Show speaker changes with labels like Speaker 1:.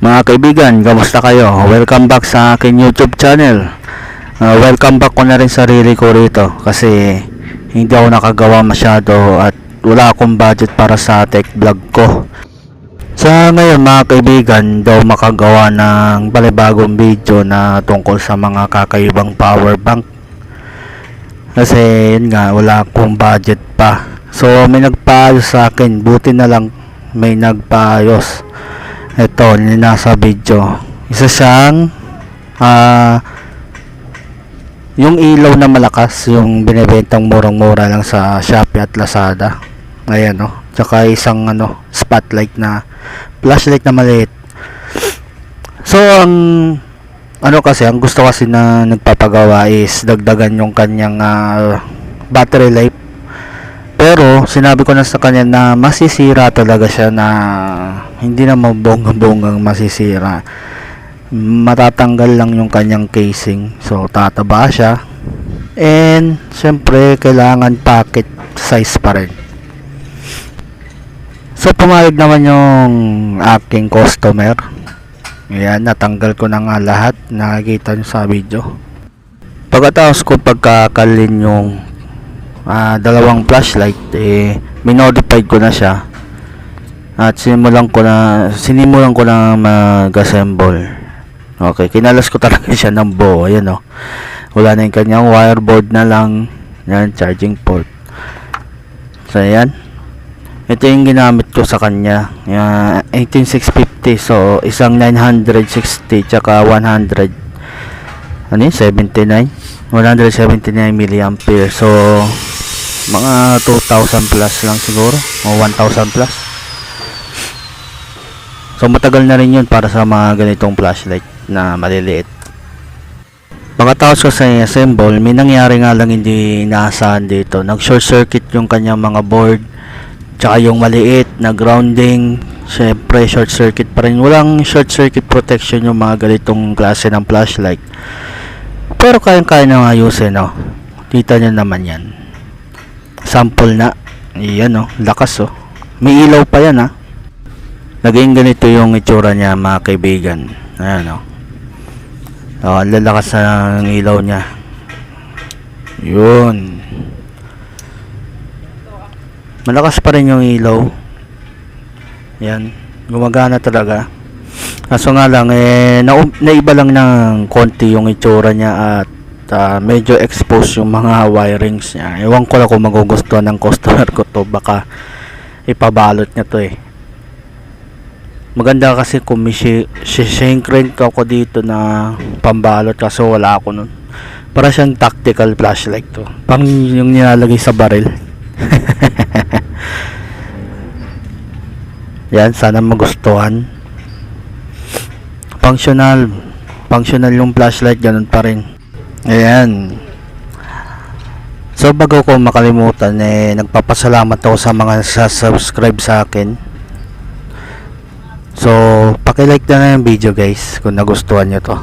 Speaker 1: Mga kaibigan, kamusta kayo? Welcome back sa akin YouTube channel. Uh, welcome back ko na rin sarili ko rito kasi hindi ako nakagawa masyado at wala akong budget para sa tech vlog ko. Sa ngayon mga kaibigan, daw makagawa ng balibagong video na tungkol sa mga kakaibang power bank. Kasi yun nga, wala akong budget pa. So may nagpaayos sa akin, buti na lang may nagpaayos. Ito, yung nasa video. Isa siyang ah yung ilaw na malakas, yung binebentang murang-mura lang sa Shopee at Lazada. Ayan, no. Tsaka isang ano, spotlight na flashlight na maliit. So, ang ano kasi, ang gusto kasi na nagpapagawa is dagdagan yung kanyang ah, battery life. Pero, sinabi ko na sa kanya na masisira talaga siya na hindi na mabonggang-bonggang masisira. Matatanggal lang yung kanyang casing. So, tataba siya. And, syempre, kailangan packet size pa rin. So, pumayag naman yung aking customer. Ayan, natanggal ko na nga lahat. Nakikita nyo sa video. Pagkatapos ko pagkakalin yung ah, dalawang flashlight, eh, minodified ko na siya. At sinimulan ko na, sinimulan ko na mag-assemble. Okay, kinalas ko talaga siya ng buo. Ayan o. Wala na yung kanyang wireboard na lang. Yan, charging port. So, ayan. Ito yung ginamit ko sa kanya. Yan, 18650. So, isang 960 tsaka 100. Ano yun? 79? 179 milliampere. So, mga 2,000 plus lang siguro. O 1,000 plus. So, matagal na rin yun para sa mga ganitong flashlight na maliliit. Pagkatapos ko sa assemble, may nangyari nga lang hindi inaasahan dito. Nag short circuit yung kanyang mga board tsaka yung maliit na grounding syempre short circuit pa rin walang short circuit protection yung mga ganitong klase ng flashlight pero kayang kaya nang ayusin no kita nyo naman yan sample na. Yan no lakas oh. May ilaw pa yan ha naging ganito yung itsura niya mga kaibigan. Ayan oh. Oh lalakas ng ilaw niya. Yun. Malakas pa rin yung ilaw. Yan gumagana talaga. Kaso nga lang eh na, naiba lang ng konti yung itsura niya at ah, medyo exposed yung mga wirings niya ewan ko lang kung magugustuhan ng customer ko to baka ipabalot niya to eh maganda kasi kung may shrink ako dito na pambalot kaso wala ako nun para siyang tactical flashlight to pang yung nilalagay sa baril Yan, sana magustuhan. Functional. Functional yung flashlight, ganun pa rin. Ayan. So, bago ko makalimutan, eh, nagpapasalamat ako sa mga sa-subscribe sa akin. So, pakilike na na yung video guys, kung nagustuhan nyo to.